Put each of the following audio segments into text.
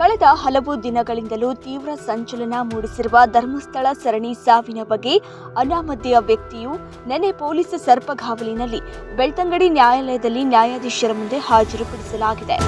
ಕಳೆದ ಹಲವು ದಿನಗಳಿಂದಲೂ ತೀವ್ರ ಸಂಚಲನ ಮೂಡಿಸಿರುವ ಧರ್ಮಸ್ಥಳ ಸರಣಿ ಸಾವಿನ ಬಗ್ಗೆ ಅನಾಮಧೇಯ ವ್ಯಕ್ತಿಯು ನೆನೆ ಪೊಲೀಸ್ ಸರ್ಪಗಾವಲಿನಲ್ಲಿ ಬೆಳ್ತಂಗಡಿ ನ್ಯಾಯಾಲಯದಲ್ಲಿ ನ್ಯಾಯಾಧೀಶರ ಮುಂದೆ ಹಾಜರುಪಡಿಸಲಾಗಿದೆ.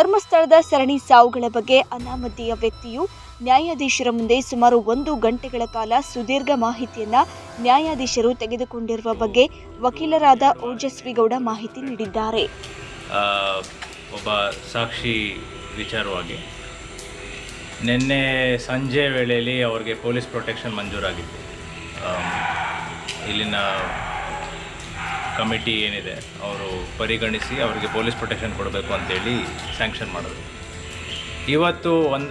ಧರ್ಮಸ್ಥಳದ ಸರಣಿ ಸಾವುಗಳ ಬಗ್ಗೆ ಅನಾಮಧೇಯ ವ್ಯಕ್ತಿಯು ನ್ಯಾಯಾಧೀಶರ ಮುಂದೆ ಸುಮಾರು ಒಂದು ಗಂಟೆಗಳ ಕಾಲ ಸುದೀರ್ಘ ಮಾಹಿತಿಯನ್ನ ನ್ಯಾಯಾಧೀಶರು ತೆಗೆದುಕೊಂಡಿರುವ ಬಗ್ಗೆ ವಕೀಲರಾದ ಓಜಸ್ವಿಗೌಡ ಮಾಹಿತಿ ನೀಡಿದ್ದಾರೆ. ಒಬ್ಬ ಸಾಕ್ಷಿ ವಿಚಾರವಾಗಿ ನಿನ್ನೆ ಸಂಜೆ ವೇಳೆಯಲ್ಲಿ ಅವರಿಗೆ ಪೊಲೀಸ್ ಪ್ರೊಟೆಕ್ಷನ್ ಮಂಜೂರಾಗಿತ್ತು. ಇಲ್ಲಿನ ಕಮಿಟಿ ಏನಿದೆ, ಅವರು ಪರಿಗಣಿಸಿ ಅವರಿಗೆ ಪೊಲೀಸ್ ಪ್ರೊಟೆಕ್ಷನ್ ಕೊಡಬೇಕು ಅಂತೇಳಿ ಸ್ಯಾಂಕ್ಷನ್ ಮಾಡಿದ್ರು. ಇವತ್ತು one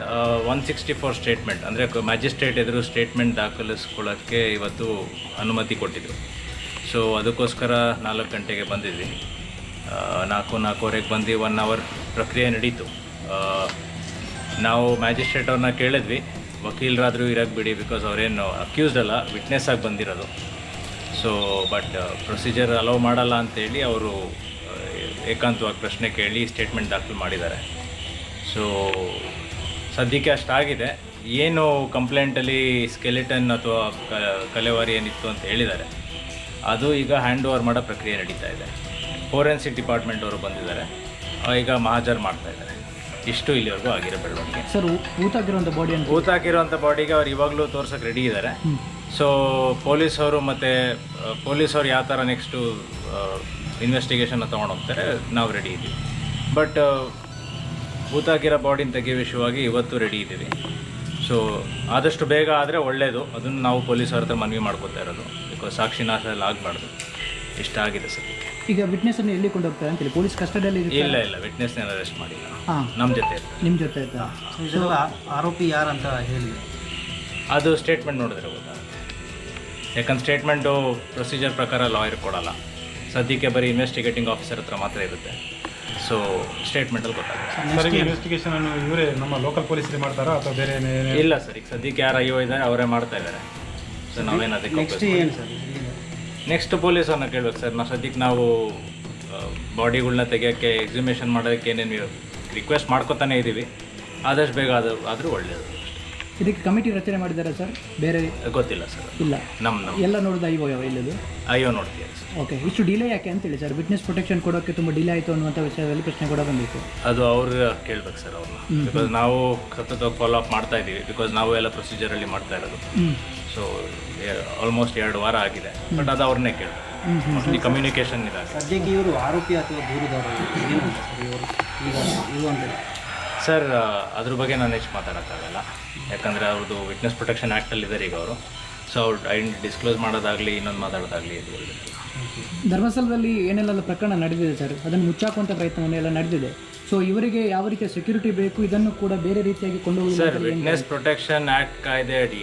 one sixty four statement ಅಂದರೆ ಮ್ಯಾಜಿಸ್ಟ್ರೇಟ್ ಎದುರು ಸ್ಟೇಟ್ಮೆಂಟ್ ದಾಖಲಿಸ್ಕೊಳ್ಳೋಕ್ಕೆ ಇವತ್ತು ಅನುಮತಿ ಕೊಟ್ಟಿದ್ದರು ಸೊ ಅದಕ್ಕೋಸ್ಕರ ನಾಲ್ಕು ಗಂಟೆಗೆ ಬಂದಿದ್ವಿ. ನಾಲ್ಕು, ನಾಲ್ಕೂವರೆಗೆ ಬಂದು ಒನ್ ಅವರ್ ಪ್ರಕ್ರಿಯೆ ನಡೀತು. ನಾವು ಮ್ಯಾಜಿಸ್ಟ್ರೇಟ್ ಅವ್ರನ್ನ ಕೇಳಿದ್ವಿ. ವಕೀಲರಾದರೂ ಇರೋಕ್ಕೆ ಬಿಡಿ ಬಿಕಾಸ್ ಅವರೇನು ಅಕ್ಯೂಸ್ಡ್ ಅಲ್ಲ ವಿಟ್ನೆಸ್ ಆಗಿ ಬಂದಿರೋದು. ಸೊ ಬಟ್ ಪ್ರೊಸೀಜರ್ ಅಲೌ ಮಾಡಲ್ಲ ಅಂತೇಳಿ ಅವರು ಏಕಾಂತವಾಗಿ ಪ್ರಶ್ನೆ ಕೇಳಿ ಸ್ಟೇಟ್ಮೆಂಟ್ ದಾಖಲು ಮಾಡಿದ್ದಾರೆ. ಸೊ ಸದ್ಯಕ್ಕೆ ಅಷ್ಟಾಗಿದೆ. ಏನು ಕಂಪ್ಲೇಂಟಲ್ಲಿ ಸ್ಕೆಲೆಟನ್ ಅಥವಾ ಕ ಕಲೆವಾರಿ ಏನಿತ್ತು ಅಂತ ಹೇಳಿದ್ದಾರೆ. ಅದು ಈಗ ಹ್ಯಾಂಡ್ ಓವರ್ ಮಾಡೋ ಪ್ರಕ್ರಿಯೆ ನಡೀತಾ ಇದೆ. ಫೋರೆನ್ಸಿಕ್ ಡಿಪಾರ್ಟ್ಮೆಂಟ್ ಅವರು ಬಂದಿದ್ದಾರೆ. ಈಗ ಮಹಾಜರ್ ಮಾಡ್ತಾ ಇದ್ದಾರೆ. ಇಷ್ಟು ಇಲ್ಲಿವರೆಗೂ ಆಗಿರೋ ಬೆಳವಣಿಗೆ. ಸರ್ ಊತಾಗಿರುವಂಥ ಬಾಡಿ ಊತಾಕಿರುವಂಥ ಬಾಡಿಗೆ ಅವ್ರು ಇವಾಗಲೂ ತೋರ್ಸೋಕೆ ರೆಡಿ ಇದ್ದಾರೆ. ಸೊ ಪೊಲೀಸವರು ಮತ್ತು ಪೊಲೀಸವ್ರು ಯಾವ ಥರ ನೆಕ್ಸ್ಟು ಇನ್ವೆಸ್ಟಿಗೇಷನ್ನ ತೊಗೊಂಡು ಹೋಗ್ತಾರೆ ನಾವು ರೆಡಿ ಇದ್ದೀವಿ ಬಟ್ ಭೂತಾಗಿರೋ ಬಾಡಿನ ತೆಗೆಯೋ ವಿಷಯವಾಗಿ ಇವತ್ತು ರೆಡಿ ಇದ್ದೀವಿ ಸೊ ಆದಷ್ಟು ಬೇಗ ಆದರೆ ಒಳ್ಳೆಯದು ಅದನ್ನು ನಾವು ಪೊಲೀಸರ ಹತ್ರ ಮನವಿ ಮಾಡ್ಕೋತಾ ಇರೋದು. ಬಿಕಾಸ್ ಸಾಕ್ಷಿ ನಾಶ ಎಲ್ಲ ಆಗಬಾರ್ದು. ಇಷ್ಟ ಆಗಿದೆ ಸರ್ ಈಗ ವಿಟ್ನೆಸ್ ಅನ್ನು ಎಲ್ಲಿ ಕೊಂಡು ಹೋಗ್ತಾರೆ ಅಂತೇಳಿ? ಪೊಲೀಸ್ ಕಸ್ಟಡಿಯಲ್ಲಿ ಇಲ್ಲ ಇಲ್ಲ. ವಿಟ್ನೆಸ್ನ ಅರೆಸ್ಟ್ ಮಾಡಿಲ್ಲ. ನಮ್ಮ ಜೊತೆ. ನಿಮ್ಮ ಜೊತೆ ಆಯ್ತಾ ಆರೋಪಿ ಆರೋಪಿ ಯಾರಂತ ಹೇಳಿ ಅದು ಸ್ಟೇಟ್ಮೆಂಟ್ ನೋಡಿದ್ರೆ ಗೊತ್ತಾಗುತ್ತೆ ಯಾಕಂದ್ರೆ ಸ್ಟೇಟ್ಮೆಂಟು ಪ್ರೊಸೀಜರ್ ಪ್ರಕಾರ ಲಾಯರ್ ಕೊಡಲ್ಲ. ಸದ್ಯಕ್ಕೆ ಬರೀ ಇನ್ವೆಸ್ಟಿಗೇಟಿಂಗ್ ಆಫೀಸರ್ ಹತ್ರ ಮಾತ್ರ ಇರುತ್ತೆ. ಸೊ ಸ್ಟೇಟ್ಮೆಂಟಲ್ಲಿ ಗೊತ್ತಾಗುತ್ತೆ. ಇನ್ವೆಸ್ಟಿಗೇಷನ್ ಅನ್ನು ಇವರೇ ನಮ್ಮ ಲೋಕಲ್ ಪೊಲೀಸರು ಮಾಡ್ತಾರಾ ಅಥವಾ ಬೇರೆ ಏನೇ- ಇಲ್ಲ ಸರ್ ಈಗ ಸದ್ಯಕ್ಕೆ ಯಾರು ಅಯ್ಯೋ ಇದ್ದಾರೆ ಅವರೇ ಮಾಡ್ತಾ ಇದ್ದಾರೆ. ಸೊ ನಾವೇನು ಅದಕ್ಕೆ? ನೆಕ್ಸ್ಟ್ ಪೊಲೀಸನ್ನು ಕೇಳಬೇಕು ಸರ್. ನಾವು ಸದ್ಯಕ್ಕೆ ನಾವು ಬಾಡಿಗಳನ್ನ ತೆಗಿಯೋಕ್ಕೆ ಎಕ್ಸಿಮೇಷನ್ ಮಾಡೋದಕ್ಕೆ ಏನೇನು ರಿಕ್ವೆಸ್ಟ್ ಮಾಡ್ಕೊತಾನೆ ಇದ್ದೀವಿ ಆದಷ್ಟು ಬೇಗ ಅದು ಆದರೂ ಒಳ್ಳೆಯದು ಇದಕ್ಕೆ ಕಮಿಟಿ ರಚನೆ ಮಾಡಿದ್ದಾರೆ ಸರ್? ಬೇರೆ ಗೊತ್ತಿಲ್ಲ ಸರ್. ಇಲ್ಲ. ನಮ್ಮ ನಮ್ಮ ಎಲ್ಲ ನೋಡಿದ ಐವೋ ಯಾವ ಇಲ್ಲದು? ಅಯ್ಯೋ ನೋಡ್ತೀವಿ ಸರ್. ಓಕೆ ಇಷ್ಟು ಡಿಲೇ ಯಾಕೆ ಅಂತೇಳಿ ಸರ್? ವಿಟ್ನೆಸ್ ಪ್ರೊಟೆಕ್ಷನ್ ಕೊಡೋಕ್ಕೆ ತುಂಬ ಡಿಲೇ ಆಯಿತು ಅನ್ನುವಂಥ ವಿಷಯದಲ್ಲಿ ಪ್ರಶ್ನೆ ಕೂಡ ಬಂದಿತ್ತು. ಅದು ಅವ್ರು ಕೇಳ್ಬೇಕು ಸರ್ ಅವ್ರನ್ನ. ಬಿಕಾಸ್ ನಾವು ಸತತ ಫಾಲೋ ಅಪ್ ಮಾಡ್ತಾ ಇದ್ದೀವಿ. ಬಿಕಾಸ್ ನಾವು ಎಲ್ಲ ಪ್ರೊಸೀಜರಲ್ಲಿ ಮಾಡ್ತಾ ಇರೋದು. ಸೊ ಆಲ್ಮೋಸ್ಟ್ ಎರಡು ವಾರ ಆಗಿದೆ. ಬಟ್ ಅದು ಅವ್ರನ್ನೇ ಕೇಳಬೇಕು. ಮೋಸ್ಟ್ಲಿ ಕಮ್ಯುನಿಕೇಷನ್ ಇದೆ ಸದ್ಯಕ್ಕೆ ಇವರು ಆರೋಪಿ ಅಥವಾ ದೂರದವರು ಏನು ಅಂತ ಸರ್ ಇವರು? ಈಗ ಇದು ಅಂತ ಸರ್ ಅದ್ರ ಬಗ್ಗೆ ನಾನು ಹೆಚ್ಚು ಮಾತಾಡೋಕ್ಕಾಗಲ್ಲ. ಯಾಕಂದರೆ ಅವ್ರದ್ದು ವಿಟ್ನೆಸ್ ಪ್ರೊಟೆಕ್ಷನ್ ಆ್ಯಕ್ಟಲ್ಲಿ ಇದ್ದಾರೆ ಈಗ ಅವರು. ಸೊ ಅವ್ರು ಐ ಡಿಸ್ಕ್ಲೋಸ್ ಮಾಡೋದಾಗಲಿ ಇನ್ನೊಂದು ಮಾತಾಡೋದಾಗಲಿ ಇದು ಧರ್ಮಸ್ಥಳದಲ್ಲಿ ಏನೆಲ್ಲ ಪ್ರಕರಣ ನಡೆದಿದೆ ಸರ್? ಅದನ್ನು ಮುಚ್ಚಾಕುವಂಥ ಪ್ರಯತ್ನವನ್ನೆಲ್ಲ ನಡೆದಿದೆ. ಸೊ ಇವರಿಗೆ ಯಾವ ರೀತಿಯ ಸೆಕ್ಯೂರಿಟಿ ಬೇಕು? ಇದನ್ನು ಕೂಡ ಬೇರೆ ರೀತಿಯಾಗಿ ಕೊಂಡು ಸರ್ ವಿಟ್ನೆಸ್ ಪ್ರೊಟೆಕ್ಷನ್ ಆ್ಯಕ್ಟ್ ಕಾಯ್ದೆ ಅಡಿ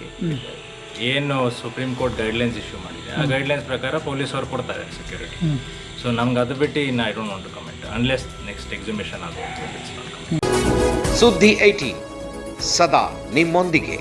ಏನು ಸುಪ್ರೀಂ ಕೋರ್ಟ್ ಗೈಡ್ಲೈನ್ಸ್ ಇಶ್ಯೂ ಮಾಡಿದೆ. ಆ ಗೈಡ್ಲೈನ್ಸ್ ಪ್ರಕಾರ ಪೊಲೀಸ್ ಅವ್ರು ಕೊಡ್ತಾರೆ ಸೆಕ್ಯೂರಿಟಿ ಸೊ ನಮ್ಗೆ ಅದು ಬಿಟ್ಟು ಇನ್ನು I don't want to comment unless next exhibition ಆಗುತ್ತೆ ಸುದ್ದಿ ಏಟಿ ಸದಾ ನಿಮ್ಮೊಂದಿಗೆ